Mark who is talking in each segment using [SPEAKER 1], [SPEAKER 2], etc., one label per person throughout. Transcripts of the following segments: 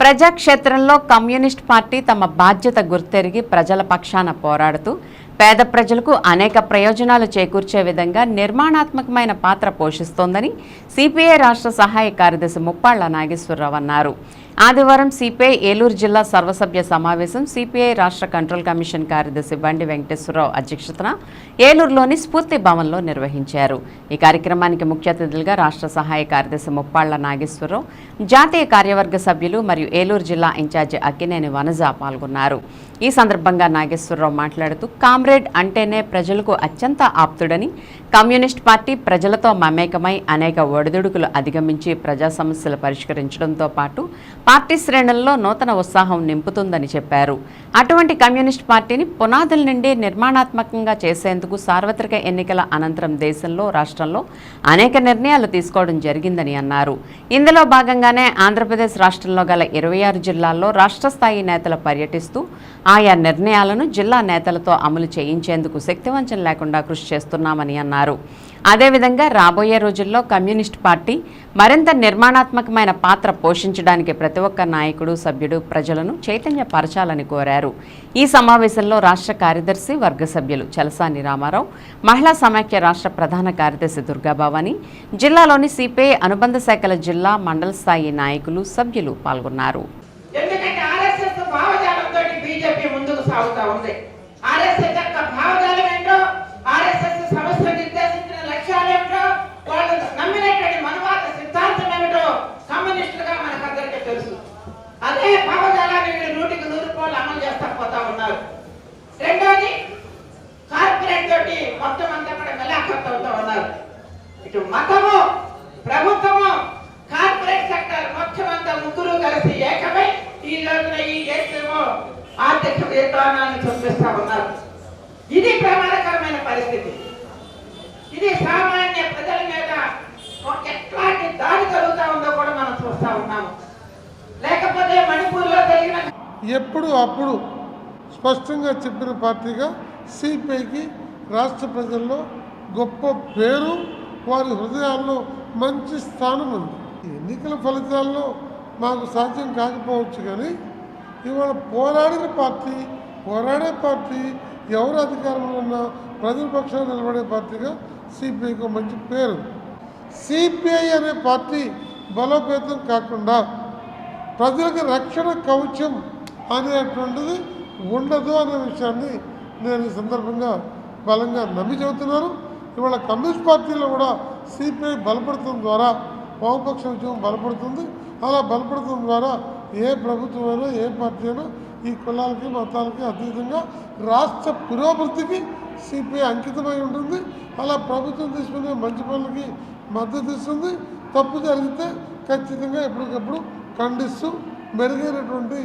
[SPEAKER 1] ప్రజాక్షేత్రంలో communist party తమ బాధ్యత గుర్తెరిగి ప్రజల పక్షాన పోరాడుతూ పేద ప్రజలకు అనేక ప్రయోజనాలు చేకూర్చే విధంగా నిర్మాణాత్మకమైన పాత్ర పోషిస్తోందని సిపిఐ రాష్ట్ర సహాయ కార్యదర్శి ముప్పాళ్ళ నాగేశ్వరరావు అన్నారు. ఆదివారం సిపిఐ ఏలూరు జిల్లా సర్వసభ్య సమావేశం సిపిఐ రాష్ట్ర కంట్రోల్ కమిషన్ కార్యదర్శి బండి వెంకటేశ్వరరావు అధ్యక్షతన ఏలూరులోని స్ఫూర్తి భవన్లో నిర్వహించారు. ఈ కార్యక్రమానికి ముఖ్య అతిథులుగా రాష్ట్ర సహాయ కార్యదర్శి ముప్పాళ్ళ నాగేశ్వరరావు జాతీయ కార్యవర్గ సభ్యులు మరియు ఏలూరు జిల్లా ఇన్ఛార్జి అక్కినేని వనజ పాల్గొన్నారు. ఈ సందర్భంగా నాగేశ్వరరావు మాట్లాడుతూ కామ్రేడ్ అంటేనే ప్రజలకు అత్యంత ఆప్తుడని కమ్యూనిస్ట్ పార్టీ ప్రజలతో మమేకమై అనేక ఒడిదుడుకులు అధిగమించి ప్రజా సమస్యలు పరిష్కరించడంతో పాటు పార్టీ శ్రేణుల్లో నూతన ఉత్సాహం నింపుతుందని చెప్పారు. అటువంటి కమ్యూనిస్ట్ పార్టీని పునాదుల నుండి నిర్మాణాత్మకంగా చేసేందుకు సార్వత్రిక ఎన్నికల అనంతరం దేశంలో రాష్ట్రంలో అనేక నిర్ణయాలు తీసుకోవడం జరిగిందని అన్నారు. ఇందులో భాగంగానే ఆంధ్రప్రదేశ్ రాష్ట్రంలో గల ఇరవై ఆరు జిల్లాల్లో రాష్ట్ర స్థాయి నేతలు పర్యటిస్తూ ఆయా నిర్ణయాలను జిల్లా నేతలతో అమలు చేయించేందుకు శక్తివంచం లేకుండా కృషి చేస్తున్నామని అన్నారు. అదేవిధంగా రాబోయే రోజుల్లో కమ్యూనిస్ట్ పార్టీ మరింత నిర్మాణాత్మకమైన పాత్ర పోషించడానికి ప్రతి ఒక్క నాయకుడు సభ్యుడు ప్రజలను చైతన్యపరచాలని కోరారు. ఈ సమావేశంలో రాష్ట్ర కార్యదర్శి వర్గ సభ్యులు చలసాని రామారావు మహిళా సమాఖ్య రాష్ట్ర ప్రధాన కార్యదర్శి దుర్గాభవాని జిల్లాలోని సిపిఐ అనుబంధ శాఖల జిల్లా మండల స్థాయి నాయకులు సభ్యులు పాల్గొన్నారు.
[SPEAKER 2] ఎందుకంటే ఆర్ఎస్ఎస్ భావజాలంతో బీజేపీ ముందుకు సాగుతా ఉంది. ఇటు మతము ప్రభుత్వము కార్పొరేట్ సెక్టర్ మొత్తం అంతా ముగ్గురు కలిసి ఏకమై ఈ రోజున ఈ దేశము ఆర్థిక విధానాన్ని చూపిస్తా ఉన్నారు. ఇది ప్రమాదకరమైన పరిస్థితి. ఇది సామాన్య ప్రజల మీద ఎట్లాంటి దాడి జరుగుతూ ఉందో కూడా మనం చూస్తా ఉన్నాము లేకపోతే మణిపూర్లో జరిగిన
[SPEAKER 3] ఎప్పుడు అప్పుడు స్పష్టంగా చెప్పిన పార్టీగా సిపిఐకి రాష్ట్ర ప్రజల్లో గొప్ప పేరు వారి హృదయాల్లో మంచి స్థానం ఉంది. ఎన్నికల ఫలితాల్లో మాకు సాధ్యం కాకపోవచ్చు కానీ ఇవాళ పోరాడిన పార్టీ పోరాడే పార్టీ ఎవరు అధికారంలో ఉన్నా ప్రజల పక్షాన నిలబడే పార్టీగా సిపిఐకి మంచి పేరు సిపిఐ అనే పార్టీ బలోపేతం కాకుండా ప్రజలకు రక్షణ కవచం అనేటువంటిది ఉండదు అనే విషయాన్ని నేను ఈ సందర్భంగా బలంగా నమ్మి చెబుతున్నాను. ఇవాళ కమ్యూనిస్ట్ పార్టీలో కూడా సిపిఐ బలపడటం ద్వారా వామపక్ష ఉద్యమం బలపడుతుంది. అలా బలపడటం ద్వారా ఏ ప్రభుత్వమైనా ఏ పార్టీ అయినా ఈ కులాలకి మతాలకి అతీతంగా రాష్ట్ర పురోభివృద్ధికి సిపిఐ అంకితమై ఉంటుంది. అలా ప్రభుత్వం తీసుకునే మంచి పనులకి మద్దతు ఇస్తుంది. తప్పు జరిగితే ఖచ్చితంగా ఎప్పటికప్పుడు ఖండిస్తూ మెరుగైనటువంటి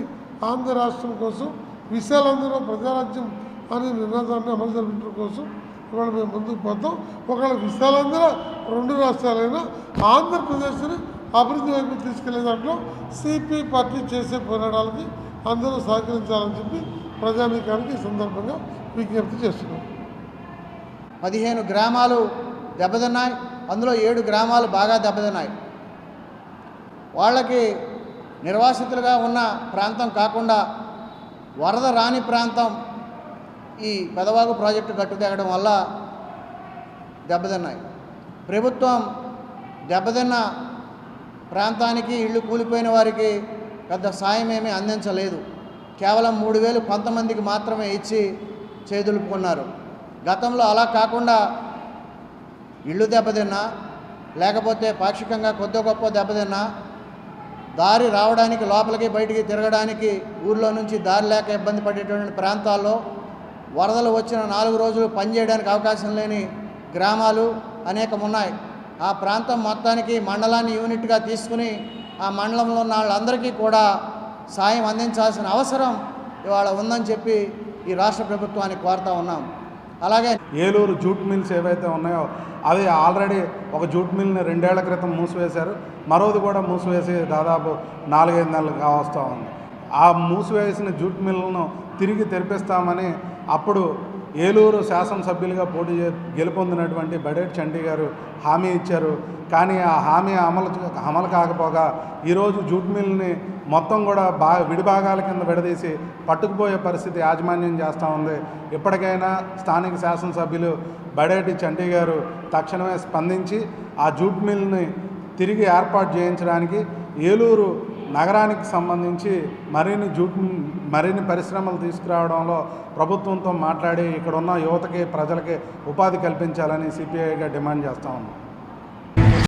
[SPEAKER 3] ఆంధ్ర రాష్ట్రం కోసం విశాలందరూ ప్రజారాజ్యం అనే నినాదాన్ని అమలు జరిపించడం కోసం ఇవాళ మేము ముందుకు పోతాం. ఒకవేళ విశాలందరూ రెండు రాష్ట్రాలైనా ఆంధ్రప్రదేశ్ని అభివృద్ధి వైపు తీసుకెళ్ళే దాంట్లో సిపి పార్టీ చేసే పోరాటాలకి అందరూ సహకరించాలని చెప్పి ప్రజానీకానికి సందర్భంగా విజ్ఞప్తి చేస్తున్నాం.
[SPEAKER 4] పదిహేను గ్రామాలు దెబ్బతిన్నాయి. అందులో ఏడు గ్రామాలు బాగా దెబ్బతిన్నాయి. వాళ్ళకి నిర్వాసితులుగా ఉన్న ప్రాంతం కాకుండా వరద రాని ప్రాంతం ఈ పెదవాగు ప్రాజెక్టు గట్టుతెగడం వల్ల దెబ్బతిన్నాయి. ప్రభుత్వం దెబ్బతిన్న ప్రాంతానికి ఇళ్ళు కూలిపోయిన వారికి పెద్ద సాయం ఏమీ అందించలేదు. కేవలం మూడు వేలు కొంతమందికి మాత్రమే ఇచ్చి చేదులుపుకున్నారు. గతంలో అలా కాకుండా ఇళ్ళు దెబ్బతిన్నా లేకపోతే పాక్షికంగా కొద్ది గొప్ప దెబ్బతిన్నా దారి రావడానికి లోపలికి బయటికి తిరగడానికి ఊర్లో నుంచి దారి లేక ఇబ్బంది పడేటువంటి ప్రాంతాల్లో వరదలు వచ్చిన నాలుగు రోజులు పనిచేయడానికి అవకాశం లేని గ్రామాలు అనేకం ఉన్నాయి ఆ ప్రాంతం మొత్తానికి మండలాన్ని యూనిట్గా తీసుకుని ఆ మండలంలో ఉన్న వాళ్ళందరికీ కూడా సాయం అందించాల్సిన అవసరం ఇవాళ ఉందని చెప్పి ఈ రాష్ట్ర ప్రభుత్వానికి కోరుతా ఉన్నాం. అలాగే
[SPEAKER 5] ఏలూరు జూట్ మిల్స్ ఏవైతే ఉన్నాయో అవి ఆల్రెడీ ఒక జూట్ మిల్ని రెండేళ్ళ క్రితం మూసివేశారు. మరోది కూడా మూసివేసి దాదాపు నాలుగైదు నెలలు కావస్తూ ఉంది. ఆ మూసివేసిన జూట్ మిల్లను తిరిగి తెరిపిస్తామని అప్పుడు ఏలూరు శాసనసభ్యులుగా పోటీ చే గెలుపొందినటువంటి బడేట్ చండీ గారు హామీ ఇచ్చారు. కానీ ఆ హామీ అమలు అమలు కాకపోగా ఈరోజు జూట్ మిల్ని మొత్తం కూడా బా విడిభాగాల కింద విడదీసి పట్టుకుపోయే పరిస్థితి యాజమాన్యం చేస్తూ ఉంది. ఇప్పటికైనా స్థానిక శాసనసభ్యులు బడేటి చండీ గారు తక్షణమే స్పందించి ఆ జూట్ మిల్ని తిరిగి ఏర్పాటు చేయించడానికి ఏలూరు నగరానికి సంబంధించి మరిన్ని జూట్ మరిన్ని పరిశ్రమలు తీసుకురావడంలో ప్రభుత్వంతో మాట్లాడి ఇక్కడ ఉన్న యువతకి ప్రజలకి ఉపాధి కల్పించాలని సిపిఐగా డిమాండ్ చేస్తా ఉన్నాం.